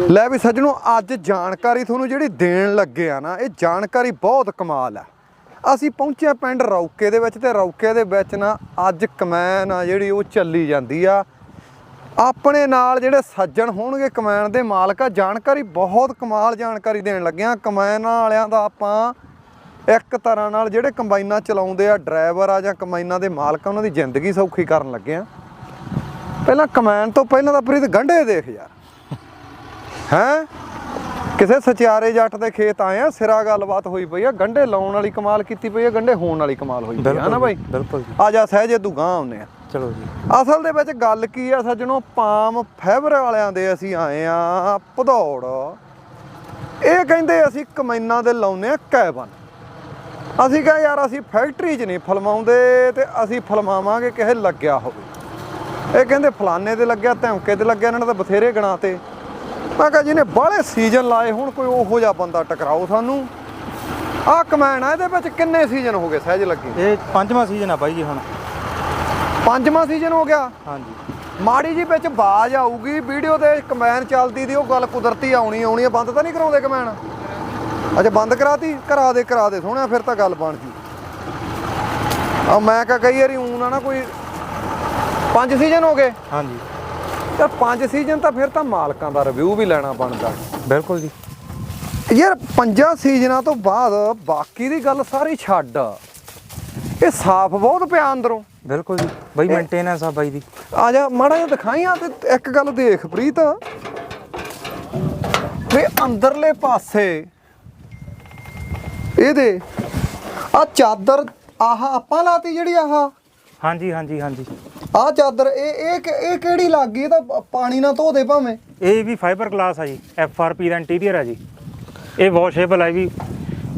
ਲੈ ਵੀ ਸੱਜਣੋ, ਅੱਜ ਜਾਣਕਾਰੀ ਤੁਹਾਨੂੰ ਜਿਹੜੀ ਦੇਣ ਲੱਗੇ ਆ ਨਾ, ਇਹ ਜਾਣਕਾਰੀ ਬਹੁਤ ਕਮਾਲ ਆ। ਅਸੀਂ ਪਹੁੰਚੇ ਪਿੰਡ ਰੌਕੇ ਦੇ ਵਿੱਚ ਤੇ ਰੌਕੇ ਦੇ ਵਿੱਚ ਨਾ ਅੱਜ ਕਮੈਨ ਆ ਜਿਹੜੀ ਉਹ ਚੱਲੀ ਜਾਂਦੀ ਆ। ਆਪਣੇ ਨਾਲ ਜਿਹੜੇ ਸੱਜਣ ਹੋਣਗੇ ਕਮੈਨ ਦੇ ਮਾਲਕ ਆ, ਜਾਣਕਾਰੀ ਬਹੁਤ ਕਮਾਲ ਜਾਣਕਾਰੀ ਦੇਣ ਲੱਗੇ ਆ। ਕਮੈਨ ਵਾਲਿਆਂ ਦਾ ਆਪਾਂ ਇੱਕ ਤਰ੍ਹਾਂ ਨਾਲ ਜਿਹੜੇ ਕੰਬਾਈਨਾਂ ਚਲਾਉਂਦੇ ਆ, ਡਰਾਈਵਰ ਆ ਜਾਂ ਕੰਬਾਈਨਾਂ ਦੇ ਮਾਲਕ ਆ, ਉਹਨਾਂ ਦੀ ਜ਼ਿੰਦਗੀ ਸੌਖੀ ਕਰਨ ਲੱਗੇ ਆ। ਪਹਿਲਾਂ ਕਮੈਨ ਤੋਂ ਪਹਿਲਾਂ ਤਾਂ ਪ੍ਰੀਤ ਗੰਢੇ ਦੇਖ ਯਾਰ। ਹੈਂ? ਕਿਸੇ ਸਚਿਆਰੇ ਜੱਟ ਦੇ ਖੇਤ ਆਏ ਆ ਸਿਰਾ ਗੱਲਬਾਤ ਹੋਈ ਪਈ ਆ ਗੰਢੇ ਲਾਉਣ ਵਾਲੀ ਕਮਾਲ ਕੀਤੀ ਪਈ ਆ ਗੰਢੇ ਹੋਣ ਵਾਲੀ ਕਮਾਲ ਹੋਈ ਪਈ ਆ ਨਾ ਬਾਈ? ਬਿਲਕੁਲ ਜੀ। ਆ ਜਾ ਸਹਿਜੇ ਤੂੰ ਗਾਂ ਆਉਨੇ ਆ। ਚਲੋ ਜੀ। ਅਸਲ ਦੇ ਵਿੱਚ ਗੱਲ ਕੀ ਆ ਸੱਜਣੋ ਪਾਮ ਫਾਈਬਰ ਵਾਲਿਆਂ ਦੇ ਅਸੀਂ ਆਏ ਆ ਭਦੌੜ। ਇਹ ਕਹਿੰਦੇ ਅਸੀਂ ਕਮੈਨਾਂ ਦੇ ਲਾਉਨੇ ਆ ਕੈਬਨ। ਅਸੀਂ ਕਹਾਂ ਯਾਰ ਅਸੀਂ ਫੈਕਟਰੀ 'ਚ ਨਹੀਂ ਫਲਮਾਉਂਦੇ ਤੇ ਅਸੀਂ ਫਲਮਾਵਾਂਗੇ ਕਿਸੇ ਲੱਗਿਆ ਹੋਵੇ। ਇਹ ਕਹਿੰਦੇ ਫਲਾਣੇ ਤੇ ਲੱਗਿਆ ਧਮਕੇ ਤੇ ਲੱਗਿਆ ਇਹਨਾਂ ਨੇ ਤਾਂ ਬਥੇਰੇ ਗਣਾ ਤੇ ਮੈਂ ਕਿਹਾ ਜਿਹਨੇ ਬਾਹਲੇ ਸੀਜ਼ਨ ਲਾਏ ਹੁਣ ਕੋਈ ਉਹੋ ਜਿਹਾ ਬੰਦਾ ਟਕਰਾਓ ਸਾਨੂੰ। ਆਹ ਕਮੈਨ ਆ ਇਹਦੇ ਵਿੱਚ ਕਿੰਨੇ ਸੀਜ਼ਨ ਹੋ ਗਏ ਸਹਿਜ ਲੱਗੀ? ਇਹ ਪੰਜਵਾਂ ਸੀਜ਼ਨ ਆ ਬਾਈ ਜੀ ਹੁਣ। ਪੰਜਵਾਂ ਸੀਜ਼ਨ ਹੋ ਗਿਆ? ਹਾਂਜੀ। ਮਾੜੀ ਜੀ ਵਿੱਚ ਬਾਜ ਆਊਗੀ ਵੀਡੀਓ ਤੇ ਕਮੈਨ ਚੱਲਦੀ ਦੀ ਉਹ ਗੱਲ ਕੁਦਰਤੀ ਆਉਣੀ ਆਉਣੀ ਆ ਬੰਦ ਤਾਂ ਨਹੀਂ ਕਰਾਉਂਦੇ ਕਮੈਨ? ਅੱਛਾ ਬੰਦ ਕਰਾਤੀ? ਕਰਾ ਦੇ ਕਰਾ ਦੇ ਸੋਹਣਿਆ ਫਿਰ ਤਾਂ ਗੱਲ ਬਣ ਜੂ। ਆ ਮੈਂ ਕਹਾ ਕਈ ਵਾਰੀ ਊਂ ਨਾ ਨਾ ਕੋਈ ਪੰਜ ਸੀਜ਼ਨ ਹੋ ਗਏ? ਹਾਂਜੀ। ਤੇ ਪੰਜ ਸੀਜ਼ਨ ਤਾਂ ਫਿਰ ਤਾਂ ਮਾਲਕਾਂ ਦਾ ਰਿਵਿਊ ਵੀ ਲੈਣਾ ਬਣਦਾ। ਬਿਲਕੁਲ ਜੀ। ਯਾਰ ਪੰਜਾਂ ਸੀਜ਼ਨਾਂ ਤੋਂ ਬਾਅਦ ਬਾਕੀ ਦੀ ਗੱਲ ਸਾਰੀ ਛੱਡ। ਇਹ ਸਾਫ਼ ਬਹੁਤ ਪਿਆ ਅੰਦਰੋਂ। ਬਿਲਕੁਲ ਜੀ। ਬਾਈ ਮੇਨਟੇਨੈਂਸ ਆ ਬਾਈ ਦੀ। ਆ ਜਾ ਮਾੜਾ ਜਿਹਾ ਦਿਖਾਈਆਂ ਤੇ ਇੱਕ ਗੱਲ ਦੇਖ ਪ੍ਰੀਤ। ਵੀ ਅੰਦਰਲੇ ਪਾਸੇ ਇਹਦੇ ਆ ਚਾਦਰ ਆਹ ਆਪਾਂ ਲਾਤੀ ਜਿਹੜੀ ਆਹ? ਹਾਂਜੀ ਹਾਂਜੀ ਹਾਂਜੀ। ਆ ਚਾਦਰ ਇਹ ਇਹ ਕਿ- ਇਹ ਕਿਹੜੀ ਲੱਗ ਗਈ? ਇਹ ਤਾਂ ਪ- ਪਾਣੀ ਨਾਲ ਧੋ ਦੇ ਭਾਵੇਂ। ਇਹ ਵੀ ਫਾਈਬਰ ਗਲਾਸ ਆ ਜੀ ਐਫ ਆਰ ਪੀ ਦਾ ਇੰਟੀਰੀਅਰ ਆ ਜੀ। ਇਹ ਵਾਸ਼ੇਬਲ ਹੈ ਵੀ।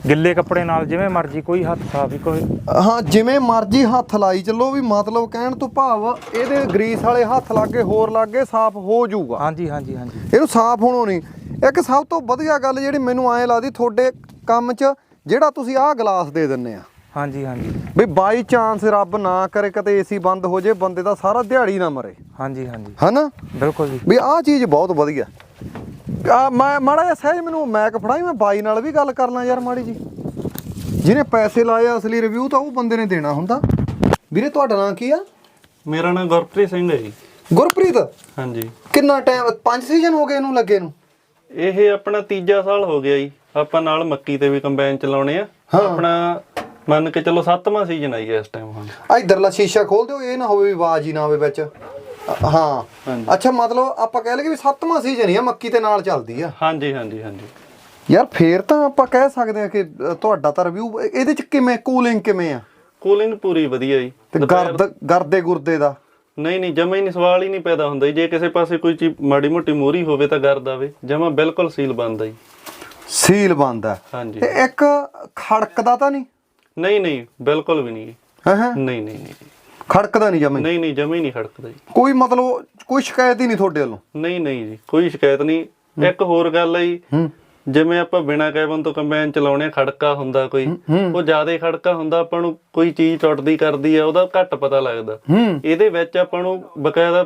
ਗਿੱਲੇ ਕੱਪੜੇ ਨਾਲ ਜਿਵੇਂ ਮਰਜ਼ੀ ਕੋਈ ਹੱਥ ਸਾਫ਼ ਹੀ ਕੋਈ ਹਾਂ ਜਿਵੇਂ ਮਰਜ਼ੀ ਹੱਥ ਲਾਈ ਚੱਲੋ ਵੀ ਮਤਲਬ ਕਹਿਣ ਤੋਂ ਭਾਵ ਇਹਦੇ ਗਰੀਸ ਵਾਲੇ ਹੱਥ ਲੱਗੇ ਹੋਰ ਲੱਗੇ ਸਾਫ਼ ਹੋ ਜਾਊਗਾ। ਹਾਂਜੀ ਹਾਂਜੀ ਹਾਂਜੀ। ਇਹਨੂੰ ਸਾਫ਼ ਹੋਣੋ ਨਹੀਂ। ਇੱਕ ਸਭ ਤੋਂ ਵਧੀਆ ਗੱਲ ਜਿਹੜੀ ਮੈਨੂੰ ਐਂ ਲੱਗਦੀ ਤੁਹਾਡੇ ਕੰਮ 'ਚ ਜਿਹੜਾ ਤੁਸੀਂ ਆਹ ਗਲਾਸ ਦੇ ਦਿੰਨੇ ਆ। ਹਾਂਜੀ ਹਾਂਜੀ। ਵੀ ਬਾਈ ਚਾਂਸ ਰੱਬ ਨਾ ਕਰੇ ਕਿਤੇ ਏਸੀ ਬੰਦ ਹੋ ਜੇ ਬੰਦੇ ਦਾ ਸਾਰਾ ਦਿਹਾੜੀ ਨਾ ਮਰੇ। ਹਾਂਜੀ ਹਾਂਜੀ। ਹਨਾ? ਬਿਲਕੁਲ ਜੀ। ਵੀ ਆਹ ਚੀਜ਼ ਬਹੁਤ ਵਧੀਆ। ਆ ਮੈਂ ਮਾੜਾ ਜਿਹਾ ਸਹਿਜ ਮੈਨੂੰ ਮੈਕ ਫੜਾਈ ਮੈਂ ਬਾਈ ਨਾਲ ਵੀ ਗੱਲ ਕਰ ਲਾਂ ਯਾਰ ਮਾੜੀ ਜੀ। ਜਿਹਨੇ ਪੈਸੇ ਲਾਏ ਆ, ਅਸਲੀ ਰਿਵਿਊ ਤਾਂ ਉਹ ਬੰਦੇ ਨੇ ਦੇਣਾ ਹੁੰਦਾ। ਵੀਰੇ ਤੁਹਾਡਾ ਨਾਂ ਕੀ ਆ? ਮੇਰਾ ਨਾਮ ਗੁਰਪ੍ਰੀਤ ਸਿੰਘ ਹੈ ਜੀ। ਗੁਰਪ੍ਰੀਤ? ਹਾਂਜੀ। ਕਿੰਨਾ ਟਾਈਮ ਪੰਜ ਸੀਜ਼ਨ ਹੋ ਗਏ ਇਹਨੂੰ ਲੱਗੇ ਨੂੰ? ਇਹ ਆਪਣਾ ਤੀਜਾ ਸਾਲ ਹੋ ਗਿਆ ਜੀ। ਆਪਾਂ ਨਾਲ ਮੱਕੀ ਤੇ ਵੀ ਕੰਬਾਈਨ ਚਲਾਉਣੇ ਆ। ਆਪਣਾ ਮੰਨ ਕੇ ਚਲੋ ਸੱਤਵਾਂ ਸੀਜ਼ਨ ਆਈ ਇਸ ਟਾਈਮ ਹੁਣ ਆ ਇਧਰਲਾ ਸ਼ੀਸ਼ਾ ਖੋਲ ਦਿਓ ਇਹ ਨਾ ਹੋਵੇ ਵੀ ਆਵਾਜ਼ ਹੀ ਨਾ ਆਵੇ ਵਿੱਚ। ਅ- ਹਾਂ। ਅੱਛਾ ਮਤਲਬ ਆਪਾਂ ਕਹਿ ਲਈਏ ਵੀ ਸੱਤਵਾਂ ਸੀਜ਼ਨ ਹੀ ਆ ਮੱਕੀ ਤੇ ਨਾਲ ਚੱਲਦੀ ਆ। ਹਾਂਜੀ ਹਾਂਜੀ ਹਾਂਜੀ। ਯਾਰ ਫੇਰ ਤਾਂ ਆਪਾਂ ਕਹਿ ਸਕਦੇ ਆ ਕਿ ਅ, ਤੁਹਾਡਾ ਤਾਂ ਰਿਵਿਊ ਇਹਦੇ ਚ ਕਿਵੇਂ ਕੂਲਿੰਗ ਕਿਵੇਂ ਆ? ਕੂਲਿੰਗ ਪੂਰੀ ਵਧੀਆ ਜੀ। ਤੇ ਗਰਦ ਗਰਦੇ ਗੁਰਦੇ ਦਾ? ਨਹੀਂ ਨਹੀਂ ਜਮਾ ਹੀ ਨਹੀਂ ਸਵਾਲ ਹੀ ਨਹੀਂ ਪੈਦਾ ਹੁੰਦਾ ਜੀ। ਜੇ ਕਿਸੇ ਪਾਸੇ ਕੋਈ ਚੀਜ਼ ਮਾੜੀ ਮੋਟੀ ਮੋਰੀ ਹੋਵੇ ਤਾਂ ਗਰਦ ਆਵੇ। ਜਮਾ ਬਿਲਕੁਲ ਸੀਲ ਬੰਦਾ ਜੀ। ਸੀਲ ਬੰਦਾ ਹਾਂਜੀ। ਤੇ ਇੱਕ ਖੜਕਦਾ ਤਾਂ ਨਹੀਂ? ਨਹੀਂ ਨਹੀਂ ਬਿਲਕੁਲ ਵੀ ਨਹੀਂ। ਹੈ ਹੈ? ਨਹੀਂ ਨਹੀਂ ਨਹੀਂ ਖੜਕਦਾ ਨਹੀਂ ਜਮੇ ਨਹੀਂ ਨਹੀਂ ਜਮਾ ਨਹੀਂ ਖੜਕਦਾ ਜੀ। ਕੋਈ ਮਤਲਬ ਕੋਈ ਸ਼ਿਕਾਇਤ ਹੀ ਨਹੀਂ ਤੁਹਾਡੇ ਵੱਲੋਂ? ਨਹੀਂ ਨਹੀਂ ਜੀ ਕੋਈ ਸ਼ਿਕਾਇਤ ਨਹੀਂ। ਇੱਕ ਹੋਰ ਗੱਲ ਹੈ ਜੀ। ਜਿਵੇਂ ਆਪਾਂ ਬਿਨਾ ਕੈਬਨ ਤੋਂ ਕੰਬਾਈਨ ਚਲਾਉਣੇ ਖੜਕਾ ਹੁੰਦਾ ਕੋਈ। ਉਹ ਜ਼ਿਆਦਾ ਖੜਕਾ ਹੁੰਦਾ ਆਪਾਂ ਨੂੰ ਕੋਈ ਚੀਜ਼ ਟੁੱਟਦੀ ਕਰਦੀ ਆ ਉਹਦਾ ਘੱਟ ਪਤਾ ਲੱਗਦਾ। ਇਹਦੇ ਵਿੱਚ ਆਪਾਂ ਨੂੰ ਬਕਾਇਦਾ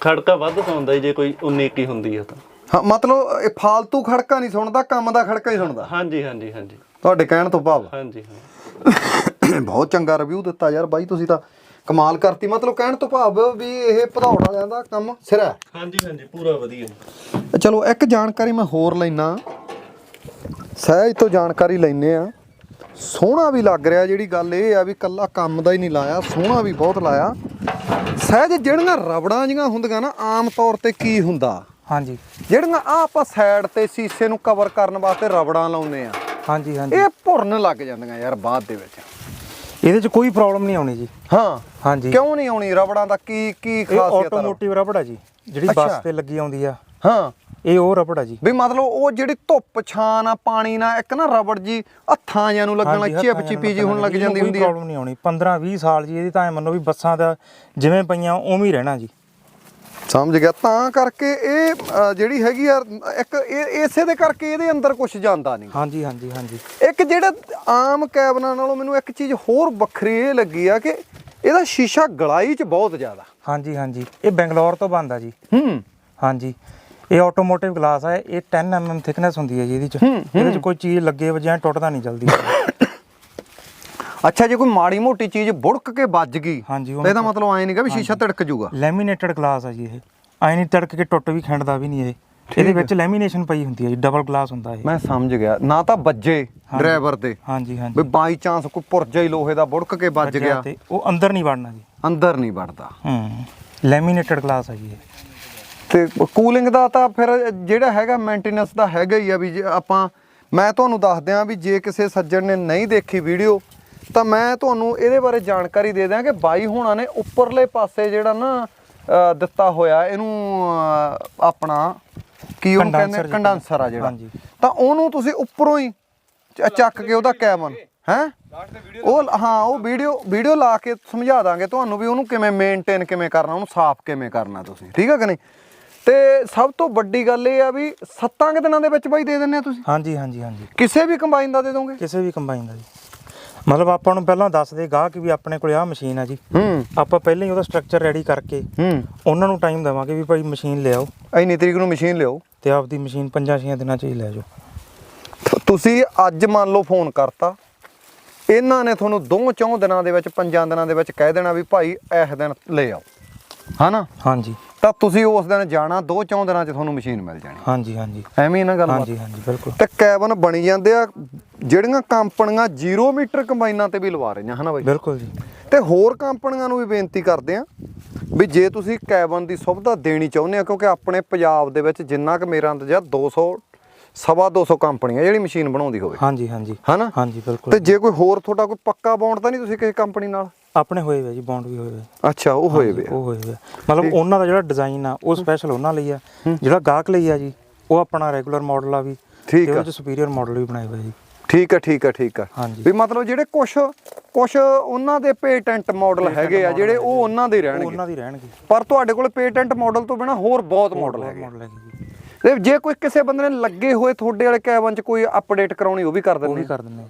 ਖੜਕਾ ਵੱਧ ਸੁਣਦਾ ਜੇ ਕੋਈ 19 ਕੀ ਹੁੰਦੀ ਆ ਤਾਂ। ਹਾਂ ਮਤਲਬ ਇਹ ਫਾਲਤੂ ਖੜਕਾ ਨਹੀਂ ਸੁਣਦਾ ਕੰਮ ਦਾ ਖੜਕਾ ਹੀ ਸੁਣਦਾ। ਹਾਂਜੀ ਹਾਂਜੀ ਹਾਂਜੀ। ਤੁਹਾਡੇ ਕਹਿਣ ਤੋਂ ਭਾਵ ਹਾਂਜੀ ਹਾਂ। ਬਹੁਤ ਚੰਗਾ ਰਿਵਿਊ ਦਿੱਤਾ ਯਾਰ ਬਾਈ ਤੁਸੀਂ ਤਾਂ ਕਮਾਲ ਕਰਤੀ। ਮਤਲਬ ਕਹਿਣ ਤੋਂ ਭਾਵ ਵੀ ਇਹ ਭਦੌੜ ਵਾਲਿਆਂ ਦਾ ਕੰਮ ਸਿਰਾ ਹੈ। ਹਾਂਜੀ ਹਾਂਜੀ ਪੂਰਾ ਵਧੀਆ। ਚਲੋ ਇੱਕ ਜਾਣਕਾਰੀ ਮੈਂ ਹੋਰ ਲੈਣਾ ਸਹਿਜ ਤੋਂ ਜਾਣਕਾਰੀ ਲੈਨੇ ਆ। ਸੋਹਣਾ ਵੀ ਲੱਗ ਰਿਹਾ ਜਿਹੜੀ ਗੱਲ ਇਹ ਆ ਵੀ ਕੱਲਾ ਕੰਮ ਦਾ ਹੀ ਨਹੀਂ ਲਾਇਆ ਸੋਹਣਾ ਵੀ ਬਹੁਤ ਲਾਇਆ। ਸਹਿਜ ਜਿਹੜੀਆਂ ਰਬੜਾਂ ਜੀਆਂ ਹੁੰਦੀਆਂ ਨਾ ਆਮ ਤੌਰ ਤੇ ਕੀ ਹੁੰਦਾ? ਹਾਂਜੀ। ਜਿਹੜੀਆਂ ਆ ਆਪਾਂ ਸਾਈਡ ਤੇ ਸ਼ੀਸ਼ੇ ਨੂੰ ਕਵਰ ਕਰਨ ਵਾਸਤੇ ਰਬੜਾਂ ਲਾਉਨੇ ਆ। ਹਾਂਜੀ ਹਾਂਜੀ। ਇਹ ਭੁਰਨ ਲੱਗ ਜਾਂਦੀਆਂ ਯਾਰ ਬਾਅਦ ਦੇ ਵਿੱਚ। ਇਹਦੇ 'ਚ ਕੋਈ ਪ੍ਰੋਬਲਮ ਨਹੀਂ ਆਉਣੀ ਜੀ। ਹਾਂ। ਹਾਂਜੀ। ਕਿਉਂ ਨਹੀਂ ਆਉਣੀ? ਰਬੜਾਂ ਦਾ ਕੀ ਕੀ ਖਾਸੀਅਤ ਆ? ਆਟੋਮੋਟਿਵ ਰਬੜ ਆ ਜੀ ਜਿਹੜੀ। ਬੱਸ ਤੇ ਲੱਗੀ ਆਉਂਦੀ ਆ। ਹਾਂ। ਇਹ ਉਹ ਰਬੜ ਆ ਜੀ। ਵੀ ਮਤਲਬ ਉਹ ਜਿਹੜੀ ਧੁੱਪ ਛਾਂ ਨਾਲ ਪਾਣੀ ਨਾਲ ਇੱਕ ਨਾ ਰਬੜ ਜੀ ਹੱਥਾਂ ਜਾਂ ਨੂੰ ਲੱਗਣ ਹਾਂਜੀ, ਚਿਪ ਚਿਪੀ ਜੀ ਹੁਣ ਲੱਗ ਜਾਂਦੀ ਕੋਈ ਹੁੰਦੀ ਹੈ ਪ੍ਰੋਬਲਮ ਨਹੀਂ ਆਉਣੀ। 15 20 ਸਾਲ ਜੀ ਇਹਦੀ ਤਾਂ ਐਂ ਮੰਨੋ ਵੀ ਬੱਸਾਂ ਦਾ ਜਿਵੇਂ ਪਈਆਂ ਉਵੇਂ ਹੀ ਰਹਿਣਾ ਜੀ। ਸਮਝ ਗਿਆ। ਤਾਂ ਕਰਕੇ ਇਹ ਜਿਹੜੀ ਹੈਗੀ ਆ ਇੱਕ ਇਸੇ ਦੇ ਕਰਕੇ ਇਹਦੇ ਅੰਦਰ ਕੁਝ ਜਾਂਦਾ ਨਹੀਂ। ਹਾਂਜੀ ਹਾਂਜੀ ਹਾਂਜੀ। ਇੱਕ ਜਿਹੜਾ ਆਮ ਕੈਬਨਾਂ ਨਾਲੋਂ ਮੈਨੂੰ ਇੱਕ ਚੀਜ਼ ਹੋਰ ਵੱਖਰੀ ਇਹ ਲੱਗੀ ਆ ਕਿ ਇਹਦਾ ਸ਼ੀਸ਼ਾ ਗਲਾਈ ਚ ਬਹੁਤ ਜ਼ਿਆਦਾ। ਹਾਂਜੀ ਹਾਂਜੀ। ਇਹ ਬੰਗਲੌਰ ਤੋਂ ਬੰਦਾ ਜੀ। ਹੂੰ। ਹਾਂਜੀ। ਇਹ ਆਟੋਮੋਟਿਵ ਗਲਾਸ ਹੈ ਇਹ 10 mm ਥਿਕਨੈਸ ਹੁੰਦੀ ਹੈ ਜੀ ਇਹਦੀ ਚ। ਇਹਦੇ ਚ ਕੋਈ ਚੀਜ਼ ਲੱਗੇ ਵਜਿਆ ਟੁੱਟਦਾ ਨਹੀਂ ਜਲਦੀ। ਅੱਛਾ ਜੇ ਕੋਈ ਮਾੜੀ ਮੋਟੀ ਚੀਜ਼ ਬੁੜਕ ਕੇ ਵੱਜ ਗਈ ਹਾਂਜੀ, ਤਾਂ ਇਹਦਾ ਮਤਲਬ ਐ ਨਹੀਂਗਾ ਵੀ ਸ਼ੀਸ਼ਾ ਧੜਕ ਜੂਗਾ ਲੈਮੀਨੇਟਡ ਗਲਾਸ ਹੈ ਜੀ ਇਹ। ਆਈ ਨਹੀਂ ਤੜਕ ਕੇ ਟੁੱਟ ਵੀ ਖਿੰਡਦਾ ਵੀ ਨਹੀਂ ਇਹ। ਇਹਦੇ ਵਿੱਚ ਲੈਮੀਨੇਸ਼ਨ ਪਈ ਹੁੰਦੀ ਹੈ ਜੀ ਡਬਲ ਗਲਾਸ ਹੁੰਦਾ ਇਹ। ਮੈਂ ਸਮਝ ਗਿਆ। ਨਾ ਤਾਂ ਵੱਜੇ ਡਰਾਈਵਰ ਤੇ। ਹਾਂਜੀ ਹਾਂਜੀ। ਵੀ ਬਾਈ ਚਾਂਸ ਕੋਈ ਪੁਰਜਾ ਹੀ ਲੋਹੇ ਦਾ ਬੁੜਕ ਕੇ ਵੱਜ ਗਿਆ। ਤੇ ਉਹ ਅੰਦਰ ਨਹੀਂ ਵੜਨਾ ਜੀ। ਅੰਦਰ ਨਹੀਂ ਵੜਦਾ। ਹੂੰ ਲੈਮੀਨੇਟਡ ਗਲਾਸ ਹੈ ਜੀ ਇਹ। ਤੇ ਕੂਲਿੰਗ ਦਾ ਤਾਂ ਫਿਰ ਜਿਹੜਾ ਹੈਗਾ ਮੇਨਟੇਨੈਂਸ ਦਾ ਹੈਗਾ ਹੀ ਆ ਵੀ ਆਪਾਂ ਮੈਂ ਤੁਹਾਨੂੰ ਦੱਸ ਦਿਆਂ ਵੀ ਜੇ ਕਿਸੇ ਸੱਜਣ ਨੇ ਨਹੀਂ ਦੇਖੀ ਵੀਡੀਓ ਤਾਂ ਮੈਂ ਤੁਹਾਨੂੰ ਇਹਦੇ ਬਾਰੇ ਜਾਣਕਾਰੀ ਦੇ ਦਿਆਂ ਕਿ ਬਾਈ ਹੋਣਾ ਨੇ ਉੱਪਰਲੇ ਪਾਸੇ ਜਿਹੜਾ ਨਾ ਦਿੱਤਾ ਹੋਇਆ ਇਹਨੂੰ ਆਪਣਾ ਕੀ ਉਹ ਕਹਿੰਦੇ। ਕੰਡੈਂਸਰ ਆ ਜਿਹੜਾ। ਤਾਂ ਉਹਨੂੰ ਤੁਸੀਂ ਉੱਪਰੋਂ ਹੀ ਚੱਕ ਕੇ ਉਹਦਾ ਕੈਬਨ ਹੈ? ਉਹ ਹਾਂ ਉਹ ਵੀਡੀਓ ਵੀਡੀਓ ਲਾ ਕੇ ਸਮਝਾ ਦਾਂਗੇ ਤੁਹਾਨੂੰ ਵੀ ਉਹਨੂੰ ਕਿਵੇਂ ਮੇਨਟੇਨ ਕਿਵੇਂ ਕਰਨਾ ਉਹਨੂੰ ਸਾਫ਼ ਕਿਵੇਂ ਕਰਨਾ ਤੁਸੀਂ। ਠੀਕ ਹੈ ਕਿ ਨਹੀਂ? ਤੇ ਸਭ ਤੋਂ ਵੱਡੀ ਗੱਲ ਇਹ ਆ ਵੀ ਸੱਤਾਂ ਕੁ ਦਿਨਾਂ ਦੇ ਵਿੱਚ ਬਾਈ ਦੇ ਦਿੰਦੇ ਆ ਤੁਸੀਂ? ਹਾਂਜੀ ਹਾਂਜੀ ਹਾਂਜੀ। ਕਿਸੇ ਵੀ ਕੰਬਾਈਨ ਦਾ ਦੇ ਦੋਗੇ? ਕਿਸੇ ਵੀ ਕੰਬਾਈਨ ਦਾ ਜੀ। ਮਤਲਬ ਆਪਾਂ ਨੂੰ ਪਹਿਲਾਂ ਦੱਸ ਦੇ ਗਾਹਕ ਵੀ ਆਪਣੇ ਕੋਲ ਆਹ ਮਸ਼ੀਨ ਆ ਜੀ। ਹੂੰ। ਆਪਾਂ ਪਹਿਲਾਂ ਹੀ ਉਹਦਾ ਸਟਰਕਚਰ ਰੈਡੀ ਕਰਕੇ ਹੂੰ। ਉਹਨਾਂ ਨੂੰ ਟਾਈਮ ਦੇਵਾਂਗੇ ਵੀ ਭਾਈ ਮਸ਼ੀਨ ਲਿਆਓ। ਇੰਨੀ ਤਰੀਕ ਨੂੰ ਮਸ਼ੀਨ ਲਿਓ ਤੇ ਆਪਦੀ ਮਸ਼ੀਨ 5-6 ਦਿਨਾਂ ਚ ਹੀ ਲੈ ਜਾਓ। ਤੁਸੀਂ ਅੱਜ ਮੰਨ ਲਓ ਫੋਨ ਕਰਤਾ। ਇਹਨਾਂ ਨੇ ਤੁਹਾਨੂੰ ਦੋ ਚੌਂ ਦਿਨਾਂ ਦੇ ਵਿੱਚ ਪੰਜਾਂ ਦਿਨਾਂ ਦੇ ਵਿੱਚ ਕਹਿ ਦੇਣਾ ਵੀ ਭਾਈ ਇਸ ਦਿਨ ਲੈ ਆਓ। ਹਨਾ? ਹਾਂਜੀ। ਤਾਂ ਤੁਸੀਂ ਉਸ ਦਿਨ ਜਾਣਾ ਦੋ ਚੌਂ ਦਿਨਾਂ 'ਚ ਤੁਹਾਨੂੰ ਮਸ਼ੀਨ ਮਿਲ ਜਾਣੀ। ਹਾਂਜੀ ਹਾਂਜੀ। ਐਵੇਂ ਹੀ ਨਾ ਗੱਲ ਹਾਂਜੀ ਹਾਂਜੀ ਬਿਲਕੁਲ। ਤੇ ਕੈਬਨ ਬਣੀ ਜਾਂਦੇ ਆ ਜਿਹੜੀਆਂ ਕੰਪਨੀਆਂ 0 ਮੀਟਰ ਕੰਬਾਈਨਾਂ ਤੇ ਵੀ ਲਵਾ ਰਹੀਆਂ ਹਨਾ ਬਾਈ? ਬਿਲਕੁਲ ਜੀ। ਤੇ ਹੋਰ ਕੰਪਨੀਆਂ ਨੂੰ ਵੀ ਬੇਨਤੀ ਕਰਦੇ ਆ ਵੀ ਜੇ ਤੁਸੀਂ ਕੈਬਨ ਦੀ ਸੁਵਿਧਾ ਦੇਣੀ ਚਾਹੁੰਦੇ ਆ ਕਿਉਂਕਿ ਆਪਣੇ ਪੰਜਾਬ ਦੇ ਵਿੱਚ ਜਿੰਨਾ ਕੁ ਮੇਰਾ ਅੰਦਾਜ਼ਾ 200 ਸਵਾ 200 ਕੰਪਨੀਆਂ ਜਿਹੜੀ ਮਸ਼ੀਨ ਬਣਾਉਂਦੀ ਹੋਵੇ। ਹਾਂਜੀ ਹਾਂਜੀ। ਹਨਾ? ਹਾਂਜੀ ਤੇ ਬਿਲਕੁਲ ਜੇ ਕੋਈ ਹੋਰ ਤੁਹਾਡਾ ਕੋਈ ਪੱਕਾ ਬੌਂਡ ਤਾਂ ਨਹੀਂ ਤੁਸੀਂ ਕਿਸੇ ਕੰਪਨੀ ਨਾਲ? ਆਪਣੇ ਹੋਏ ਵੇ ਜੀ ਬੌਂਡ ਵੀ ਹੋਏ ਵੇ। ਅੱਛਾ ਉਹ ਹੋਏ ਵੇ। ਉਹ ਹੋਏ ਵੇ ਮਤਲਬ ਉਹਨਾਂ ਦਾ ਜਿਹੜਾ ਡਿਜ਼ਾਈਨ ਆ ਉਹ ਸਪੈਸ਼ਲ ਉਹਨਾਂ ਲਈ ਆ। ਜਿਹੜਾ ਗਾਹਕ ਲਈ ਆ ਜੀ ਉਹ ਆਪਣਾ ਰੈਗੂਲਰ ਮਾਡਲ ਆ ਵੀ ਠੀਕ ਤੇ ਆ। ਉਹਦੇ ਸੁਪੀਰੀਅਰ ਮਾਡਲ ਵੀ ਬਣਾਏ ਹੋਏ ਜੀ। ਠੀਕ ਆ ਠੀਕ ਆ ਠੀਕ ਆ। ਵੀ ਮਤਲਬ ਜਿਹੜੇ ਕੁਝ ਕੁਝ ਉਹਨਾਂ ਦੇ ਪੇਟੈਂਟ ਮਾਡਲ ਹੈਗੇ ਆ ਜਿਹੜੇ ਉਹ ਉਹਨਾਂ ਦੇ ਰਹਿਣਗੇ। ਉਹਨਾਂ ਦੀ ਰਹਿਣਗੇ। ਪਰ ਤੁਹਾਡੇ ਕੋਲ ਪੇਟੈਂਟ ਮਾਡਲ ਤੋਂ ਬਿਨਾ ਹੋਰ ਬਹੁਤ ਮਾਡਲ ਹੈਗੇ ਤੇ ਜੇ ਕੋਈ ਕਿਸੇ ਬੰਦੇ ਨੇ ਲੱਗੇ ਹੋਏ ਤੁਹਾਡੇ ਵਾਲੇ ਕੈਬਨ 'ਚ ਕੋਈ ਅਪਡੇਟ ਕਰਾਉਣੀ ਉਹ ਵੀ ਕਰ ਉਹ ਦਿੰਦੇ ਵੀ ਆ। ਕਰ ਦਿੰਦੇ ਆ।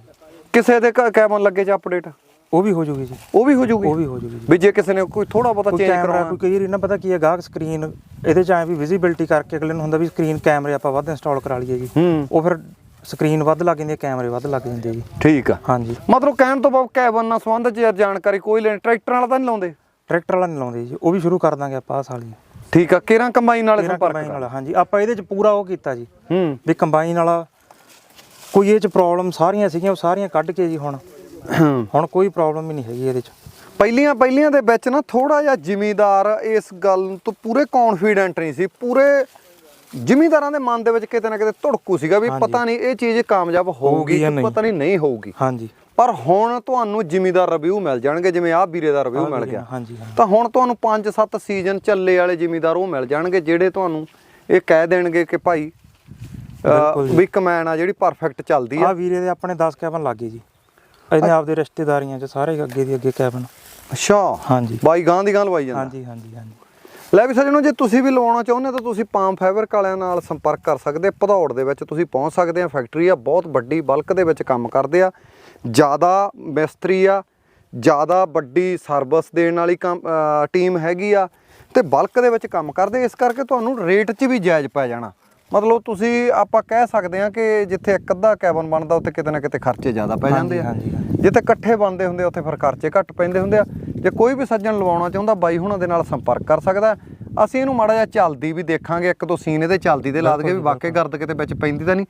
ਕਿਸੇ ਦੇ ਕੈਬਨ ਲੱਗੇ 'ਚ ਅਪਡੇਟ ਉਹ ਵੀ ਹੋ ਜੂਗੀ ਜੀ। ਉਹ ਵੀ ਹੋ ਜੂਗੀ? ਉਹ ਵੀ ਹੋ ਜੂਗੀ ਵੀ ਜੇ ਕਿਸੇ ਨੇ ਕੋਈ ਥੋੜਾ ਬਹੁਤਾ ਚੇਂਜ ਕਰਾਉਣਾ। ਕੋਈ ਕਈ ਵਾਰੀ ਨਾ ਪਤਾ ਕੀ ਹੈ ਗਾਹਕ ਸਕਰੀਨ ਇਹਦੇ ਚ ਐ ਵੀ ਵਿਜ਼ਿਬਿਲਟੀ ਕਰਕੇ ਅਗਲੇ ਨੂੰ ਹੁੰਦਾ ਵੀ ਸਕਰੀਨ ਕੈਮਰੇ ਆਪਾਂ ਵੱਧ ਇੰਸਟਾਲ ਕਰਾ ਲਈਏ ਜੀ। ਉਹ ਫਿਰ ਸਕਰੀਨ ਵੱਧ ਲੱਗ ਜਾਂਦੀ ਹੈ ਕੈਮਰੇ ਵੱਧ ਲੱਗ ਜਾਂਦੇ ਜੀ। ਠੀਕ ਆ। ਹਾਂਜੀ। ਮਤਲਬ ਕਹਿਣ ਤੋਂ ਬਾਅਦ ਕੈਬਨ ਨਾਲ ਸੰਬੰਧ ਚ ਜਾਣਕਾਰੀ ਕੋਈ ਲੈਣ ਟਰੈਕਟਰਾਂ ਵਾਲਾ ਤਾਂ ਨਹੀਂ ਲਾਉਂਦੇ? ਟਰੈਕਟਰ ਵਾਲਾ ਨਹੀਂ ਲਾਉਂਦੇ ਜੀ ਉਹ ਵੀ ਸ਼ੁਰੂ ਕਰ ਦਾਂਗੇ ਆਪਾਂ ਆਹ ਸਾਲ ਠੀਕ ਆ ਕਿਹੜਾ ਕੰਬਾਈਨ ਤੇਰਾਂ ਸੰਪਰਕ ਕੰਬਾਈਨ ਵਾਲਾ ਹਾਂਜੀ। ਆਪਾਂ ਇਹਦੇ ਚ ਪੂਰਾ ਉਹ ਕੀਤਾ ਜੀ ਹੂੰ। ਵੀ ਕੰਬਾਈਨ ਵਾਲਾ ਕੋਈ ਇਹ ਚ ਪ੍ਰੋਬਲਮ ਸਾਰੀਆਂ ਸੀਗੀਆਂ ਉਹ ਸਾਰੀਆਂ ਕੱਢ ਕੇ ਜੀ ਹੁਣ। ਹੁਣ ਕੋਈ ਪ੍ਰੋਬਲਮ ਹੀ ਨਹੀਂ ਹੈਗੀ ਇਹਦੇ ਚ। ਪਹਿਲੀਆਂ ਪਹਿਲੀਆਂ ਦੇ ਵਿੱਚ ਨਾ ਥੋੜਾ ਜਿਹਾ ਜ਼ਿਮੀਦਾਰ ਇਸ ਗੱਲ ਤੋਂ ਪੂਰੇ ਕੌਨਫੀਡੈਂਟ ਨਹੀਂ ਸੀ ਪੂਰੇ ਜ਼ਿਮੀਦਾਰਾਂ ਦੇ ਮਨ ਦੇ ਵਿੱਚ ਕਿਤੇ ਨਾ ਕਿਤੇ ਧੜਕੂ ਸੀਗਾ ਵੀ ਪਤਾ ਨਹੀਂ ਇਹ ਚੀਜ਼ ਕਾਮਯਾਬ ਹੋਊਗੀ। ਪਤਾ ਨਹੀਂ ਨਹੀਂ ਹੋਊਗੀ। ਹਾਂਜੀ। ਪਰ ਹੁਣ ਤੁਹਾਨੂੰ ਜ਼ਿਮੀਦਾਰ ਰਿਵਿਊ ਮਿਲ ਜਾਣਗੇ ਜਿਵੇਂ ਆਹ ਵੀਰੇ ਦਾ ਰਿਵਿਊ ਮਿਲ ਗਿਆ। ਤਾਂ ਹੁਣ ਤੁਹਾਨੂੰ 5-7 ਸੀਜ਼ਨ ਚੱਲੇ ਵਾਲੇ ਜ਼ਿਮੀਦਾਰ ਉਹ ਮਿਲ ਜਾਣਗੇ ਜਿਹੜੇ ਤੁਹਾਨੂੰ ਇਹ ਕਹਿ ਦੇਣਗੇ ਕਿ ਭਾਈ। ਵੀ ਕਮੈਨ ਆ ਜਿਹੜੀ ਪਰਫੈਕਟ ਚੱਲਦੀ ਆ। ਆ ਵੀਰੇ ਦੇ ਆਪਣੇ 10 ਕੈਬਨ ਲੱਗੇ ਜੀ। ਇਹਦੇ ਆਪਦੇ ਰਿਸ਼ਤੇਦਾਰੀਆਂ ਚ ਸਾਰੇ ਅੱਗੇ ਦੀ ਅੱਗੇ ਕੈਬਨ। ਅੱਛਾ। ਹਾਂਜੀ। ਬਾਈ ਗਾਂ ਦੀ ਗਾਂ ਲਵਾਈ ਜਾਂਦਾ। ਹਾਂਜੀ ਹਾਂਜੀ ਹਾਂਜੀ। ਲੈ ਵੀ ਸੱਜਣੋ, ਜੇ ਤੁਸੀਂ ਵੀ ਲਵਾਉਣਾ ਚਾਹੁੰਦੇ ਤਾਂ ਤੁਸੀਂ ਪਾਮ ਫਾਈਬਰ ਵਾਲਿਆਂ ਨਾਲ ਸੰਪਰਕ ਕਰ ਸਕਦੇ ਭਦੌੜ ਦੇ ਵਿੱਚ ਤੁਸੀਂ ਪਹੁੰਚ ਸਕਦੇ ਆ। ਫੈਕਟਰੀ ਆ, ਬਹੁਤ ਵੱਡੀ ਬਲਕ ਦੇ ਵਿੱਚ ਕੰਮ ਕਰਦੇ ਆ। ਜ਼ਿਆਦਾ ਮਿਸਤਰੀ ਆ, ਜ਼ਿਆਦਾ ਵੱਡੀ ਸਰਵਿਸ ਦੇਣ ਵਾਲੀ ਟੀਮ ਹੈਗੀ ਆ ਤੇ ਬਲਕ ਦੇ ਵਿੱਚ ਕੰਮ ਕਰਦੇ ਇਸ ਕਰਕੇ ਤੁਹਾਨੂੰ ਰੇਟ 'ਚ ਵੀ ਜਾਇਜ਼ ਪੈ ਜਾਣਾ। ਮਤਲਬ ਤੁਸੀਂ ਆਪਾਂ ਕਹਿ ਸਕਦੇ ਆ ਕਿ ਜਿੱਥੇ ਇੱਕ ਅੱਧਾ ਕੈਬਨ ਬਣਦਾ ਉੱਥੇ ਕਿਤੇ ਨਾ ਕਿਤੇ ਖਰਚੇ ਜ਼ਿਆਦਾ ਪੈ ਜਾਂਦੇ ਆ। ਜਿੱਥੇ ਇਕੱਠੇ ਬਣਦੇ ਹੁੰਦੇ ਉੱਥੇ ਫਿਰ ਖਰਚੇ ਘੱਟ ਪੈਂਦੇ ਹੁੰਦੇ ਆ। ਜੇ ਕੋਈ ਵੀ ਸੱਜਣ ਲਵਾਉਣਾ ਚਾਹੁੰਦਾ ਬਾਈ ਹੁਣਾਂ ਦੇ ਨਾਲ ਸੰਪਰਕ ਕਰ ਸਕਦਾ ਹੈ। ਅਸੀਂ ਇਹਨੂੰ ਮਾੜਾ ਜਿਹਾ ਚੱਲਦੀ ਵੀ ਦੇਖਾਂਗੇ ਇੱਕ ਦੋ ਸੀਨ ਇਹਦੇ ਚੱਲਦੀ ਦੇ ਲਾ ਦਗੇ ਵੀ ਵਾਕਈ ਗਰਦ ਕਿਤੇ ਵਿੱਚ ਪੈਂਦੀ ਤਾਂ ਨਹੀਂ।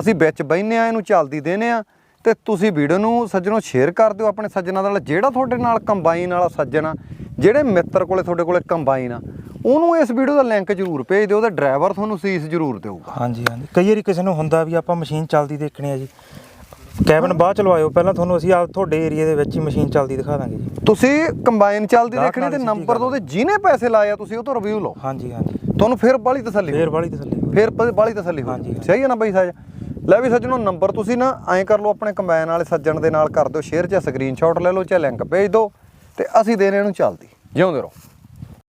ਅਸੀਂ ਵਿੱਚ ਬਹਿੰਦੇ ਆ ਇਹਨੂੰ ਚੱਲਦੀ ਦੇਨੇ ਆ ਤੇ ਤੁਸੀਂ ਵੀਡੀਓ ਨੂੰ ਸੱਜਣੋ ਸ਼ੇਅਰ ਕਰ ਦਿਓ ਆਪਣੇ ਸੱਜਣਾ ਨਾਲ। ਜਿਹੜਾ ਤੁਹਾਡੇ ਨਾਲ ਕੰਬਾਈਨ ਵਾਲਾ ਸੱਜਣ ਆ ਜਿਹੜੇ ਮਿੱਤਰ ਕੋਲੇ ਤੁਹਾਡੇ ਕੋਲੇ ਕੰਬਾਈਨ ਆ ਉਹਨੂੰ ਇਸ ਵੀਡੀਓ ਦਾ ਲਿੰਕ ਜ਼ਰੂਰ ਭੇਜ ਦਿਓ ਉਹਦਾ ਡਰਾਈਵਰ ਤੁਹਾਨੂੰ ਸੀਸ ਜ਼ਰੂਰ ਦੇਊਗਾ। ਹਾਂਜੀ ਹਾਂਜੀ। ਕਈ ਵਾਰੀ ਕਿਸੇ ਨੂੰ ਹੁੰਦਾ ਵੀ ਆਪਾਂ ਮਸ਼ੀਨ ਚੱਲਦੀ ਦੇਖਣੀ ਹੈ ਜੀ। ਕੈਬਨ ਬਾਅਦ ਚ ਲਵਾਇਓ ਪਹਿਲਾਂ ਤੁਹਾਨੂੰ ਅਸੀਂ ਆਪ ਤੁਹਾਡੇ ਏਰੀਆ ਦੇ ਵਿੱਚ ਹੀ ਮਸ਼ੀਨ ਚੱਲਦੀ ਦਿਖਾ ਦਾਂਗੇ ਜੀ। ਤੁਸੀਂ ਕੰਬਾਈਨ ਚੱਲਦੀ ਗਾਹਕ ਦੇਖਣੀ ਤੇ ਨਾਲ ਨੰਬਰ ਦੋ ਤੇ ਜਿਹਨੇ ਪੈਸੇ ਲਾਏ ਆ ਤੁਸੀਂ ਉਹ ਤੋਂ ਰਿਵਿਊ ਲਓ। ਹਾਂਜੀ ਹਾਂਜੀ। ਤੁਹਾਨੂੰ ਫਿਰ ਬਾਹਲੀ ਤਸੱਲੀ ਫੇਰ ਵਾਲੀ ਤਸੱਲੀ ਹੋਊ। ਫਿਰ ਬਾਹਲੀ ਤਸੱਲੀ ਹੋ ਹਾਂਜੀ, ਸਹੀ ਹੈ ਨਾ ਬਾਈ ਸਾਜ ਲੈ ਵੀ ਸੱਜਣੋ ਨੰਬਰ ਤੁਸੀਂ ਨਾ ਐਂ ਕਰ ਲਓ ਆਪਣੇ ਕੰਬਾਈਨ ਵਾਲੇ ਸੱਜਣ ਦੇ ਨਾਲ ਕਰ ਦਿਓ ਸ਼ੇਅਰ ਜਾਂ ਸਕਰੀਨਸ਼ਾਟ ਲੈ ਲਓ ਜਾਂ ਲਿੰਕ ਭੇਜ ਦਿਓ ਤੇ ਅਸੀਂ ਦੇਣੇ ਇਹਨੂੰ ਚੱਲਦੀ। ਜਿਉਂਦੇ ਰਹੋ।